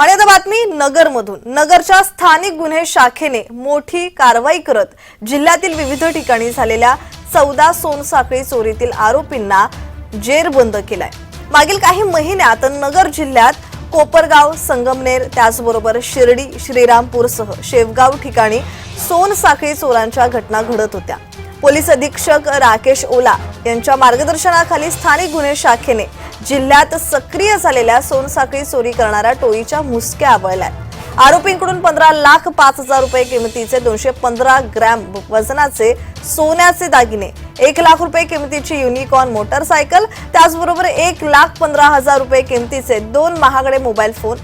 आणि आता बातमी नगरमधून. नगरच्या स्थानिक गुन्हे शाखेने मोठी कारवाई करत जिल्ह्यातील विविध ठिकाणी झालेल्या चौदा सोनसाखळी चोरीतील आरोपींना जेरबंद केलाय. मागील काही महिन्यात नगर जिल्ह्यात कोपरगाव संगमनेर त्याचबरोबर शिर्डी श्रीरामपूरसह शेवगाव ठिकाणी सोनसाखळी चोरांच्या घटना घडत होत्या. पोलीस अधीक्षक राकेश ओला यांच्या मार्गदर्शनाखाली स्थानिक गुन्हे शाखेने जिल्ह्यात सक्रिय झालेल्या सोनसाखळी चोरी करणाऱ्या टोळीच्या मुसक्या आवळल्या आरोपींकडून पंधरा लाख पाच हजार रुपये किमतीचे दोनशे पंधरा ग्रॅम वजनाचे सोन्याचे दागिने एक लाख रुपये किमतीची युनिकॉर्न मोटरसायकल त्याचबरोबर एक लाख पंधरा हजार रुपये किमतीचे दोन महागडे मोबाईल फोन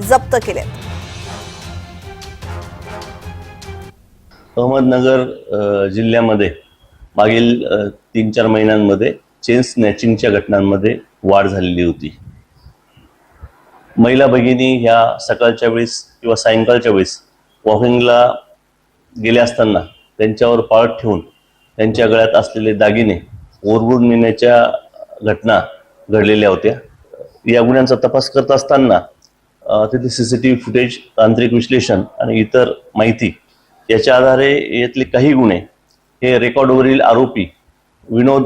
जप्त केले अहमदनगर जिल्ह्यामध्ये मागील तीन चार महिन्यांमध्ये चेन स्नॅचिंगच्या घटनांमध्ये वाढ झालेली होती. महिला भगिनी ह्या सकाळच्या वेळेस किंवा सायंकाळच्या वेळेस वॉकिंगला गेल्या असताना त्यांच्यावर पाळत ठेवून त्यांच्या गळ्यात असलेले दागिने ओरबून नेण्याच्या घटना घडलेल्या होत्या. या गुन्ह्यांचा तपास करत असताना तिथे C C T V footage तांत्रिक विश्लेषण आणि इतर माहिती याच्या आधारे यातले काही गुन्हे हे रेकॉर्डवरील आरोपी विनोद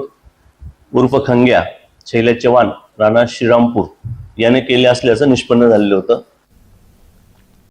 उर्फ खंग्या शैल्या चव्हाण राणा श्रीरामपूर याने केले असल्याचं निष्पन्न झालेलं होतं.